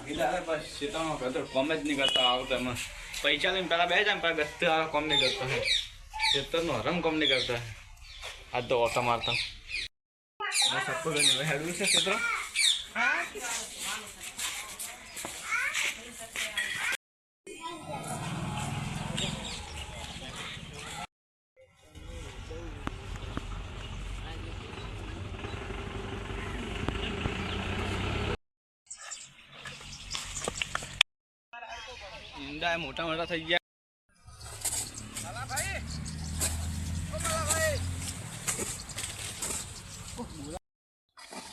ભાગીદાર કરતો કોમ જ નહીં કરતા આવતો એમાં પૈસા લઈને પેલા બે જાય ને પેલા ગસ્તે વાળા કોમ નહીં કરતો હે ખેતરનો હરમ કોમ નહીં કરતા આ તો ઓટા મારતા સપ્પો હેડવું છે ખેતરો? ઈંડા મોટા મોટા થઈ ગયા.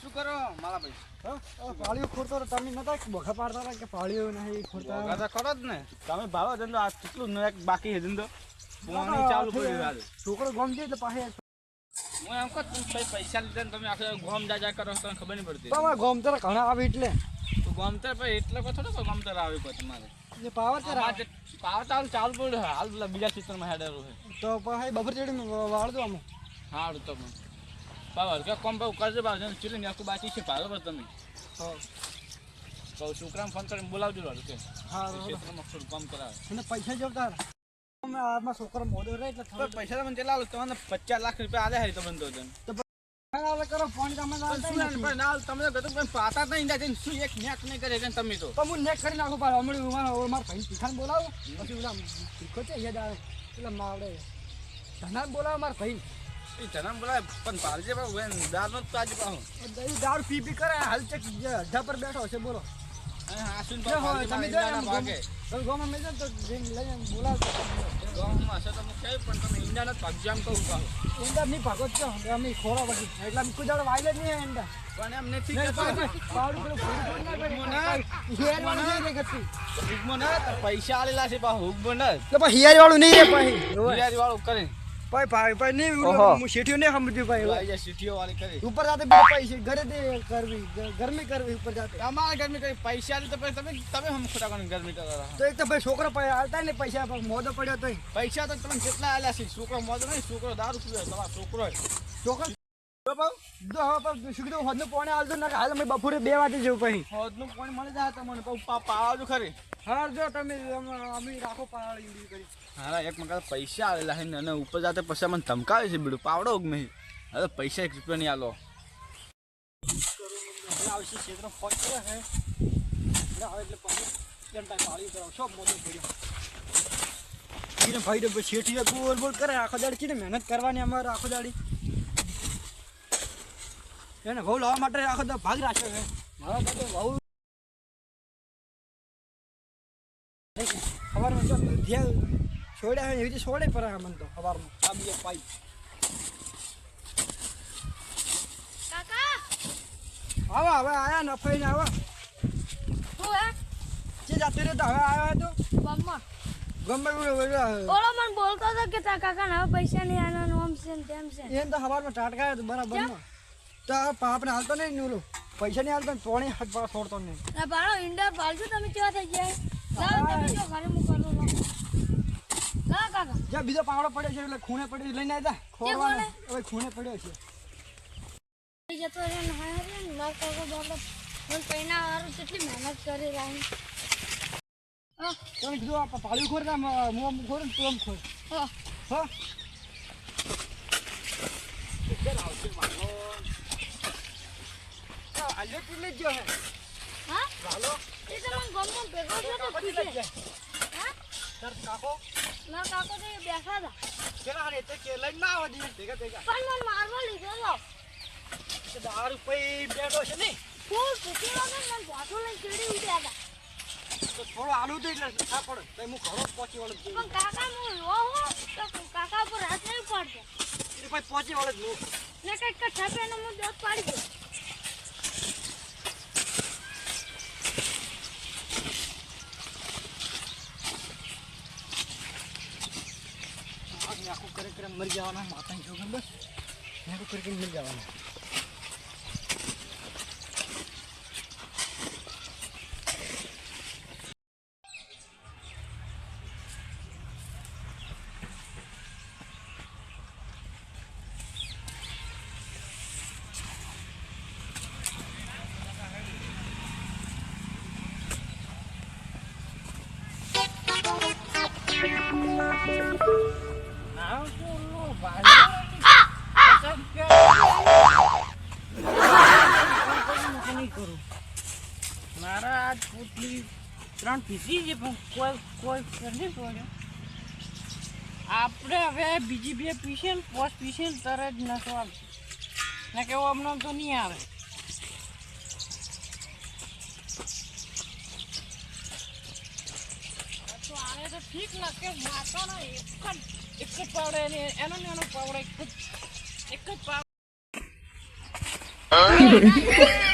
શું કરો મારા ભાઈ પાળીઓ ખોરતો તમે નતા બખા પાડતા હતા કે પાળીઓ નહીં ખોરતા? કરો જ ને. તમે ભાવો ધંધો આ કેટલું નો એક બાકી છે ધંધો. પોણી ચાલુ કરી હાલ. છોકરો ગમ છે તો પાસે હું એમ કહું તું ભાઈ પૈસા લીધા ને તમે આખો ગોમ જા જા કરો તને ખબર નહીં પડતી. તમારે ગમ તર ઘણા આવે એટલે. તો ગોમતર ભાઈ એટલે થોડો ગોમતર આવે પછી તમારે. જે પાવર છે જે પાવર ચાલુ ચાલુ પડ્યું હાલ બીજા ચિત્રમાં હેડેલું છે તો પછી બફર ચડી વાળજો આમ. હારું તમે પાવર કે કોમ ભાવ કરજો ભાવ જેને ચીલી ને આખું બાકી છે. પાડો બસ તમે. કહું છોકરાને ફોન કરીને બોલાવજો વાળું કે હા ક્ષેત્રમાં થોડું કામ કરાવે. અને પૈસા જોતા અમે છોકરા મોડો રહે એટલે પૈસા તમને આલું? તમને પચાસ લાખ રૂપિયા આલે તો બંધો ફાઇનલ કરો ફોન તમે તમને ના, કીધું પાતા નહીં જાય શું એક નેક નહીં કરે છે તમે તો? હું નેક કરી નાખું પાછો. હમણાં મારા મારા ભાઈ તીખાને બોલાવું પછી ઓલા તીખો છે યાદ આવે પેલા માવડે ધનાને બોલાવો મારા ભાઈ એ બોલાય પણ પાલજે બાબુ દારૂ તાજ પાજે પાહુ. દારૂ પી પી કરે હાલ ચક જે અડધા પર બેઠો છે બોલો. તમે જો. તમે ગામમાં મેં તો લઈને બોલાવતો ગામમાં હશે તો હું કહે પણ તમે ઈંડાના જ ભાગજો એમ કહું. ઈંડા નહીં ભાગો છો અમે ખોરા વળી એટલે અમે જ નહીં ઈંડા પણ એમ નથી. પાછું પૈસા આલેલા છે પાહુ, હુકમો ના. તો હિયારી વાળું નહીં હિયારી વાળું કરે. ભાઈ ભાઈ ભાઈ નહીં હું શેઠિયો નહીં સમજ્યું ભાઈ શેઠિયો વાળી કરી. ઉપર જાતે બે પૈસે ઘરે દે કરવી ગરમી કરવી ઉપર જાતે. તમારે ગરમી કઈ પૈસા તો તમે તમે હમ ખોટા કોને ગરમી કરો તો એક તો ભાઈ છોકરો પાસે આવતા ને પૈસા મોદો પડ્યો તો પૈસા તો તમે કેટલા આલ્યા છે? છોકરો મોદો નહીં છોકરો દારૂ પીવે તમારો છોકરો છોકરો જો હવે પણ શું કીધું હોદનું પોણે હાલતું ના હાલ અમે બપોરે બે વાગે જવું પછી. હોદનું પાણી મળી જાય તમને કહું પા પાવાજો ખરી. હા જો તમે અમે રાખો પાળી ઈડી કરી. હા એક મકા પૈસા આવેલા હે અને ઉપર જાતે પછી મને ધમકાવે છે બીડું પાવડો જ નહીં હવે પૈસા એક રૂપિયા નહીં આલો. આવશે ક્ષેત્ર ફોન કરે છે એટલે એટલે પછી ત્રણ ટાઈમ પડ્યો ભાઈ શેઠી બોલ બોલ કરે આખો દાડી છે મહેનત કરવાની અમારે આખો દાડી. એને ઘઉં લાવવા માટે આખો ભાગ રાખ્યો છે. મારા દાદા બહુ સવારમાં જો ધ્યાન છોડ્યા હોય એવી રીતે છોડે પર મને તો સવારમાં. આ બીજા પાઇપ કાકા! હવે આયા નફાઈ ને આવા. જે જાતે તો હવે આવ્યા તો ગમમાં? ગમે એવું ઓલો મને બોલતો હતો કે કાકા હવે પૈસા નહીં આના ઓમ છે તેમ છે. એને તો સવારમાં ટાટકા બરાબર તો આ આપણે હાલતો નહીં ને પૈસા નહીં હાલતો ને પોણી હાથ પર છોડતો નહીં. ના ઇન્ડોર પાલજો તમે કેવા થઈ ગયા? લાવ તમે જો ઘરે કાકા. જ્યાં બીજો પાવડો પડ્યો છે એટલે ખૂણે પડ્યો છે, લઈને આવ્યા ખોરવાનો. હવે ખૂણે પડ્યો છે. જતો રે ને હા રે ને કાકો બાપડો પૈના વાળું કેટલી મહેનત કરી રહી હા. તમે કીધું પાળ્યું ખોર ને હું ખોર ને તું ખોર. હા. હા? આલ્યો કેટલે જ હે. હા? હાલો. એ તો મને ગમમાં ભેગો થયો. તો પૂછે હા? તાર કાકો? મારા કાકો તો બેઠા હતા. પેલા હારે તે કે લઈને ના આવવા દે ભેગા ભેગા. પણ મને મારવા લીધો હતો. તે દારૂ પઈ બેઠો છે નહીં ફૂલ લાગે ને મને પાછો લઈને ચડી ઉઠ્યા હતા. તો થોડો આલુ તો એટલે ના પડે. તો હું ઘરો પહોંચી વાળો પણ કાકા હું લો હું તો કાકા પર હાથ નહીં પાડતો. એ પછી પહોંચી વાળો ને કંઈક કઠા પેનો હું દોત પાડી દઉં મરી જવાના માતા જો ગંદર મેં તો ક્રિકેટ મરી જવાના Thank you. કરું? મારા આજ પોટલી ત્રણ પીસી છે પણ કોઈ કોઈ ફેર નહીં પડ્યો. આપણે હવે બીજી બે પીસે ને પોસ પીસે ને તરત નસો આવશે ને કેવું હમણાં તો નહીં આવે. તો આને તો ઠીક ના કે માતાનો એક જ એક જ પાવડે એને એનો ને એનો પાવડો એક જ એક જ પાવડો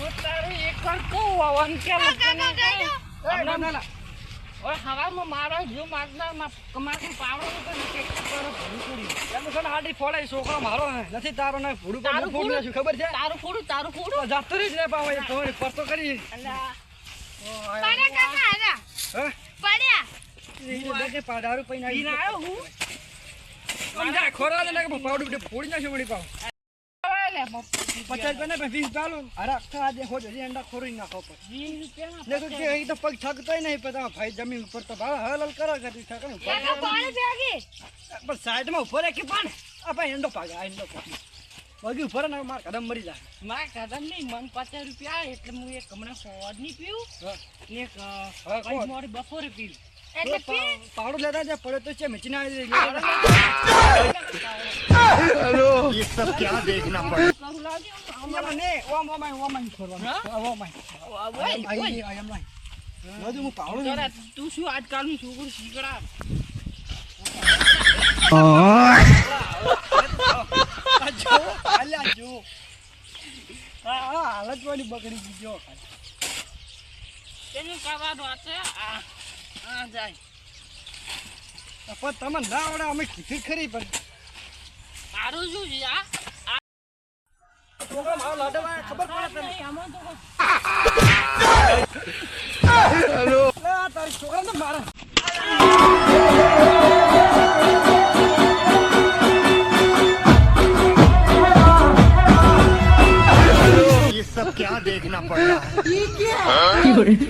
હું તારે એક વાર કહું આવવાનું કે કાકા ના ના ના ઓય હવામાં મારો જો માગનારમાં કમાતું પાવડો તો નથી કરો ભૂલું એમ છે ને આડી ફોડાય છોકરો મારો નથી તારો ને ભૂડું પર ફૂડ નાખ્યું ખબર છે? તારું ફોડું તારું ફોડું? જાતો જ ને પાવે તમારી પરતો કરી. પડ્યા કાકા આવ્યા પડ્યા. ઈ દેખે પાડારું પૈન આવી. આવ્યો હું? સમજા ખોરા ને કે પાવડું ફોડી નાખ્યું વળી પાવ પચાસ રૂપિયા ને વીસ ચાલુ અરે આખા આજે હોજ અંડા ખોરી નાખો ને તો કે અહીં તો પગ થકતોય નહીં પણ ભાઈ જમીન ઉપર તો ભાવ હલ હલ કરો થકે. પાણી સાઈડમાં ઊભો રહે કે પણ? આ ભાઈ એંડો પાગે આ એંડો પાગે પગી ઊભો ને માર કદમ મરી જાય. મારા કદમ નહીં મન પચાસ રૂપિયા એટલે હું એક હમણાં સોડ નહીં પીવું. એક બપોરે પીવું. એટલે પાવડો લેતા પડે તો છે મેચીને આવી ये सब क्या देखना पड़ा કરું લાવજો જાય મને ઓમ ઓમ આય, ઓમ આય ફરવાનું. હા, ઓમ આય. આય, આય, આય, એમ નહીં. બધું હું પાવડો જરા તું શું આજકાલનું છોકરું શીખડા આ જો, હાલ્યા જો. આ આ હાલત વાળી બગડી ગઈ જો તેનું કરવાનું છે આ આ જાય પણ તમે ના આવડે અમે કીધું ખરી પણ તારું શું છે આ છોકરા મારો લાડવા ખબર પડે તને નહીં, આમાં તો કોઈ આ તારી છોકરા ને મારે ये सब क्या देखना पड़ रहा है મનથી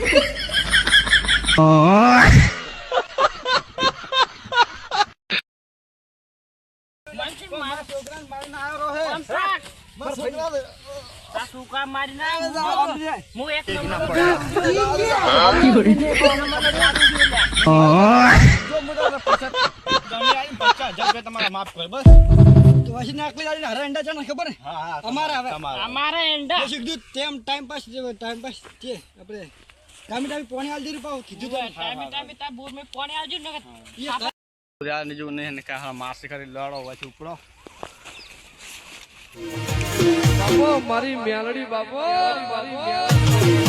માફ કર બસ. તો પછી દાડી ને હરે છે ને ખબર ને હવે. અમારે એંડા. કીધું તેમ ટાઈમ પાસ ટાઈમ પાસ છે. આપણે ટાઈમે ટાઈમે પોણી આલ દીધું કીધું તો ટાઈમે ટાઈમે બોર મેં પાણી આવજો ને ઈ યાર જો નહીં ને કાં માસી કરી લડો પછી ઉપડો. બાપો મારી મેલડી બાપો. મારી મેલડી